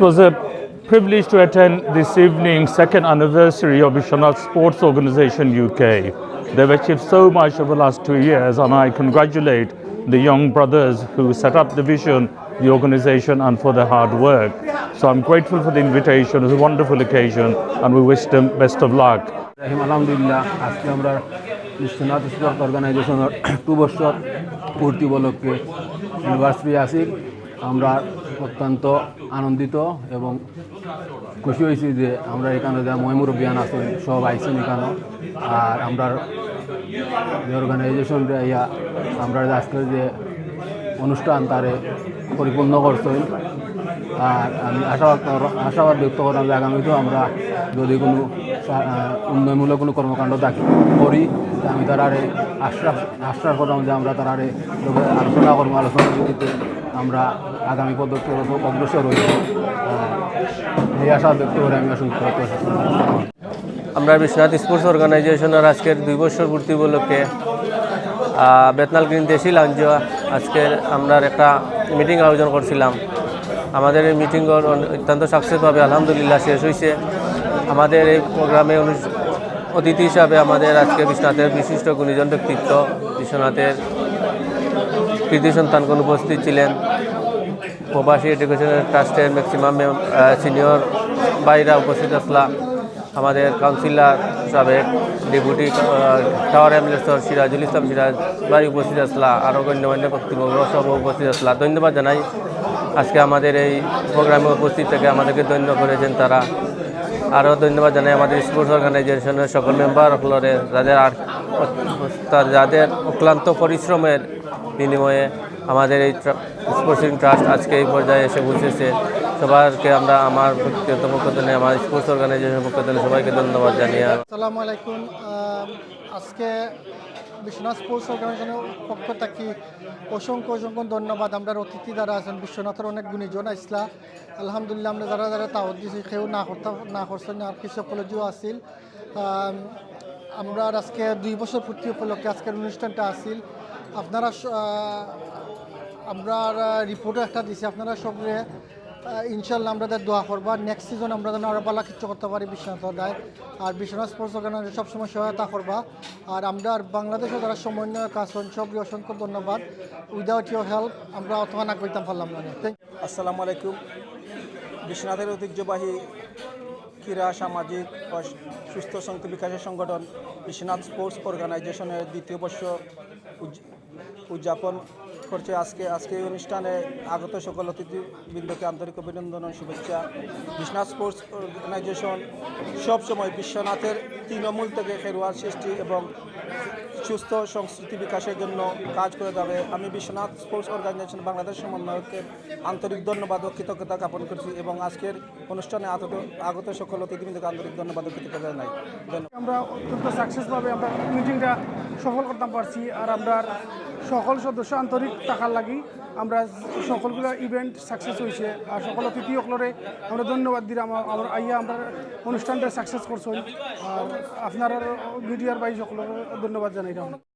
was a privilege to attend this evening's second anniversary of Vishwanath Sports Organization UK. They've achieved so much over the last two years, and I congratulate the young brothers who set up the vision, the organization, and for their hard work. So I'm grateful for the invitation. It was a wonderful occasion, and we wish them best of luck. রাহিম আলহামদুলিল্লাহ আজকে আমরা Biswanath sport অর্গানাইজেশনের two বছর পূর্তি উপলক্ষে university আসি আমরা অত্যন্ত আনন্দিত এবং খুশি হয়েছি যে আমরা এখানে যা ময়মুরব্বিয়ান আছেন সব আইসেন এখানে। আর আমরা যে অর্গানাইজেশন ইয়া, আমরা যে আজকের যে অনুষ্ঠান তারে পরিপূর্ণ করছেন। আর আমি আশাবাদ আশাবাদ ব্যক্ত করলাম যে আগামীতেও আমরা যদি কোনো উন্নয়নমূলক কোনো কর্মকাণ্ড দাখি করি, আমি তারারে আশ্বাস আশ্বাস করলাম যে আমরা তারারে লগে আলোচনা করব আলোচনার ভিত্তিতে আমরা আগামী পদক্ষেপ অগ্রসর হইব। এই আশা ব্যক্ত করে আমি অসংখ্য আমরা বিশ্বনাথ স্পোর্টস অর্গানাইজেশনের আজকের দুই বছর পূর্তি উপলক্ষে বেতনাল গ্রিন দেশি লাঞ্জ আজকের আমরা একটা মিটিং আয়োজন করছিলাম। আমাদের এই মিটিং অত্যন্ত সাকসেসভাবে আলহামদুলিল্লাহ, শেষ হয়েছে আমাদের এই প্রোগ্রামে অতিথি হিসাবে আমাদের আজকে বিশ্বনাথের বিশিষ্ট গুণীজন ব্যক্তিত্ব, বিশ্বনাথের কৃতি সন্তানগণ উপস্থিত ছিলেন। প্রবাসী এডুকেশনের ট্রাস্টের ম্যাক্সিমাম সিনিয়র ভাইরা উপস্থিত আসলা আমাদের কাউন্সিলর সাবেক ডেপুটি টাওয়ার অ্যাম্বুলেন্সর সিরাজুল ইসলাম সিরাজ ভাই উপস্থিত আসলা। আরও গণ্যমান্য ব্যক্তিবর্গ সব উপস্থিত আসলা। ধন্যবাদ জানাই। আজকে আমাদের এই প্রোগ্রামে উপস্থিত থেকে আমাদেরকে ধন্য করেছেন তারা। আরও ধন্যবাদ জানাই আমাদের স্পোর্টস অর্গানাইজেশনের সকল মেম্বার হলরে যাদের যাদের অক্লান্ত পরিশ্রমের বিনিময়ে আমাদের এই স্পোর্টসিং ট্রাস্ট আজকে এই পর্যায়ে এসে পৌঁছেছে। সবাইকে আমরা আমার ব্যক্তিগত পক্ষ আমার স্পোর্টস অর্গানাইজেশনের পক্ষ সবাইকে ধন্যবাদ জানিয়ে আসসালামু আলাইকুম। আজকে বিশ্বনাথ স্পোর্টস অর্গানাইজেশনের পক্ষ থেকে অসংখ্য অসংখ্য ধন্যবাদ। আমরা অতিথি যারা আছেন, বিশ্বনাথের অনেক গুণীজন আসলা। আলহামদুলিল্লাহ, আমরা যারা যারা তাওয়াত দিয়েছি কেউ না করতে, না করছেন, আর কিছু কলেজও আসিল আমরা আজকে দুই বছর পূর্তি উপলক্ষে আজকের অনুষ্ঠানটা আসিল আপনারা আমরা রিপোর্টও একটা দিছি। আপনারা সবরে ইনশাল্লাহ আমরা তাদের দোয়া করবা। নেক্সট সিজন আমরা যেন আরও ভালো কিছু করতে পারি বিশ্বনাথ দায় আর বিশ্বনাথ স্পোর্টস অর্গানাইজেশন সবসময় সহায়তা করবা। আর আমরা আর বাংলাদেশে যারা সমন্বয় কাজ করেন সবই অসংখ্য ধন্যবাদ। উইদাউট ইউর হেল্প আমরা অথবা না করতাম পারলাম না। আসসালামু আলাইকুম। বিশ্বনাথের ঐতিহ্যবাহী ক্রীড়া, সামাজিক সুস্থ সংখ্য বিকাশের সংগঠন বিশ্বনাথ স্পোর্টস অর্গানাইজেশনের দ্বিতীয় বর্ষ উদযাপন করছে। আজকে আজকে এই অনুষ্ঠানে আগত সকল অতিথিবৃন্দকে আন্তরিক অভিনন্দন ও শুভেচ্ছা। বিশ্বনাথ স্পোর্টস অর্গানাইজেশন সবসময় বিশ্বনাথের তৃণমূল থেকে খেরোয়াড় সৃষ্টি এবং সুস্থ সংস্কৃতি বিকাশের জন্য কাজ করে যাবে। আমি বিশ্বনাথ স্পোর্টস অর্গানাইজেশন বাংলাদেশ সমন্বয়কে আন্তরিক ধন্যবাদ ও কৃতজ্ঞতা জ্ঞাপন করছি এবং আজকের অনুষ্ঠানে আগত আগত সকল অতিথিবৃন্দকে আন্তরিক ধন্যবাদ ও কৃতজ্ঞতা জানাই। আমরা অত্যন্ত সাকসেসভাবে আমরা মিটিংটা সফল করতে পারছি আর আমরা সকল সদস্য আন্তরিক টাকার লাগি। আমরা সকলগুলো ইভেন্ট সাকসেস হয়েছে আর সকল অতিথি সকলরে আমরা ধন্যবাদ দিলাম। আমার আইয়া আমরা অনুষ্ঠানটা সাকসেস করছেন। আর আপনার মিডিয়ার বাই সকলের ধন্যবাদ don't.